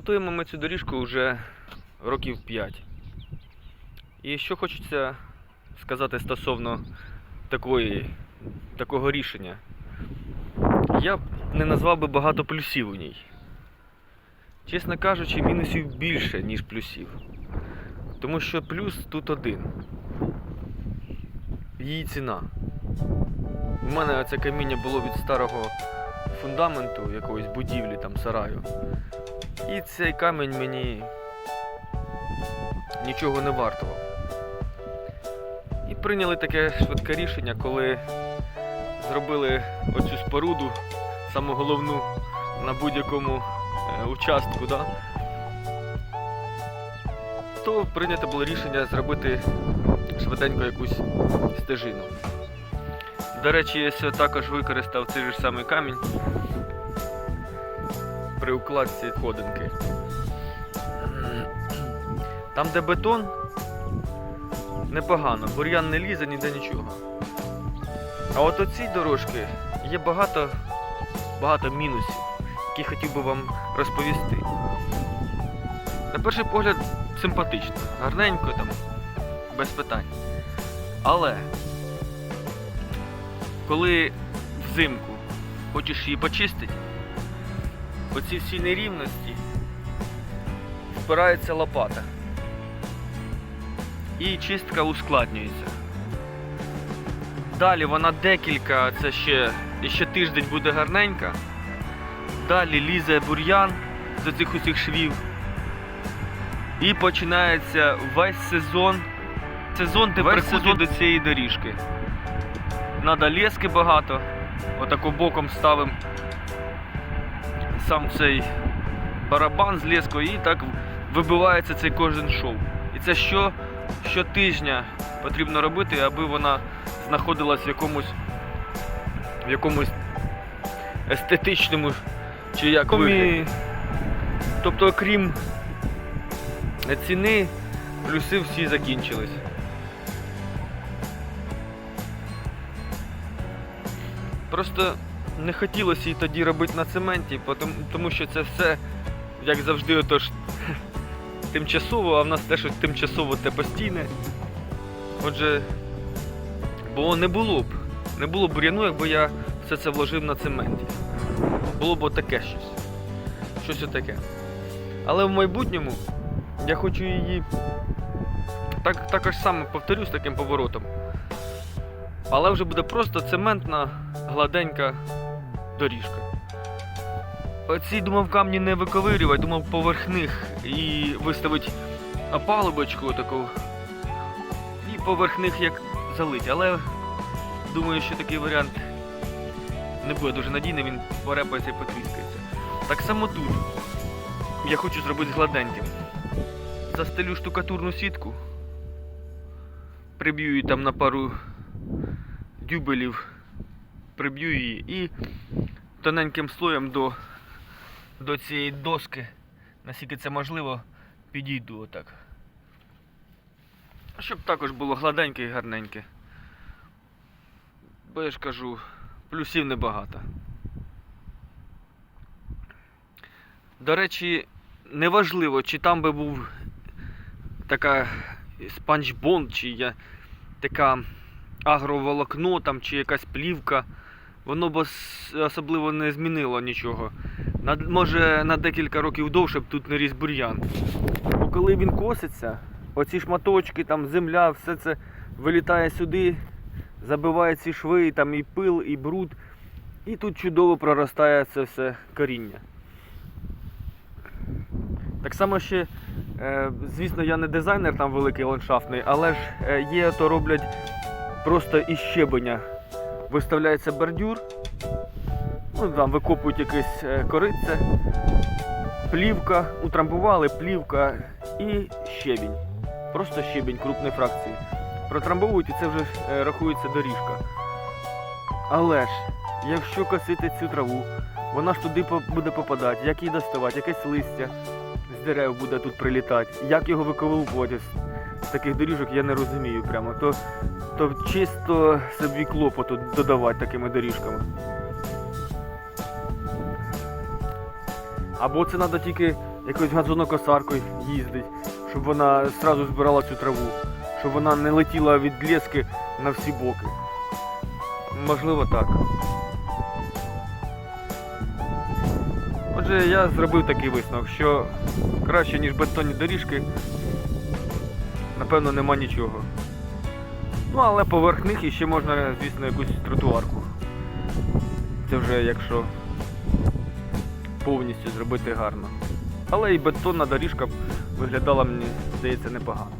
Експлуатуємо ми цю доріжку вже років 5. І що хочеться сказати стосовно такої, такого рішення. Я б не назвав би багато плюсів у ній. Чесно кажучи, мінусів більше, ніж плюсів. Тому що плюс тут один. Її ціна. У мене це каміння було від старого фундаменту якоїсь будівлі, там сараю. І цей камінь мені нічого не вартував. І прийняли таке швидке рішення, коли зробили оцю споруду, саму головну на будь-якому е, участку, да? то прийнято було рішення зробити швиденько якусь стежину. До речі, я також використав цей же самий камінь при укладці ходинки. Там, де бетон, непогано, бур'ян не лізе, ніде нічого. А от оці дорожки є багато, багато мінусів, які хотів би вам розповісти. На перший погляд симпатично, гарненько там, без питань. Але коли взимку хочеш її почистити, оці всі нерівності впирається лопата. І чистка ускладнюється. Далі вона декілька, це ще, ще тиждень буде гарненька. Далі лізе бур'ян з цих усіх швів. І починається весь сезон. Сезон ти Весь приходить до цієї доріжки. Надо лески багато. Отако боком ставимо сам цей барабан з лескою і так вибивається цей кожен шов. І це що, щотижня потрібно робити, аби вона знаходилась в якомусь в якомусь естетичному чи як вигляді. Тобто, окрім ціни, плюси всі закінчились. Просто не хотілося її тоді робити на цементі, тому що це все, як завжди, отож тимчасово, а в нас те, що тимчасово, те постійне. Отже, бо не було б. Не було б бур'яну, якби я все це вложив на цементі. Було б таке щось. Щось отаке. Але в майбутньому я хочу її так, також саме повторю з таким поворотом. Але вже буде просто цементна, гладенька доріжка. Оці думав камні не виковирювати, думав поверх них і виставити опалубочку таку. І поверх них як залить. Але думаю, що такий варіант не буде дуже надійний, він порепається і потріскається. Так само тут. Я хочу зробити гладеньким. Застелю штукатурну сітку, приб'ю її там на пару дюбелів, приб'ю її і тоненьким слоєм до, до цієї доски, наскільки це можливо, підійду отак. Щоб також було гладеньке і гарненьке. Бо я ж кажу, плюсів небагато. До речі, неважливо, чи там би був така спанчбонд, чи я, така агроволокно там, чи якась плівка, воно б особливо не змінило нічого. Може на декілька років довше б тут не ріс бур'ян. Бо коли він коситься, оці шматочки, там земля, все це вилітає сюди, забиває ці шви, там і пил, і бруд. І тут чудово проростає це все коріння. Так само ще, е, звісно, я не дизайнер там великий ландшафтний, але ж е, є, то роблять просто із щебеня. Виставляється бордюр, ну там викопують якесь е, коритце, плівка, утрамбували, плівка і щебінь. Просто щебінь крупної фракції. Протрамбовують і це вже е, рахується доріжка. Але ж, якщо косити цю траву, вона ж туди буде попадати, як її доставати, якесь листя з дерев буде тут прилітати, як його виковувати таких доріжок, я не розумію прямо. То, то чисто собі клопоту додавати такими доріжками. Або це треба тільки якоюсь газонокосаркою їздить, щоб вона одразу збирала цю траву, щоб вона не летіла від лески на всі боки. Можливо, так. Отже, я зробив такий висновок, що краще, ніж бетонні доріжки, напевно, нема нічого. Ну, але поверх них іще можна, звісно, якусь тротуарку. Це вже якщо повністю зробити гарно. Але і бетонна доріжка виглядала, мені здається, непогано.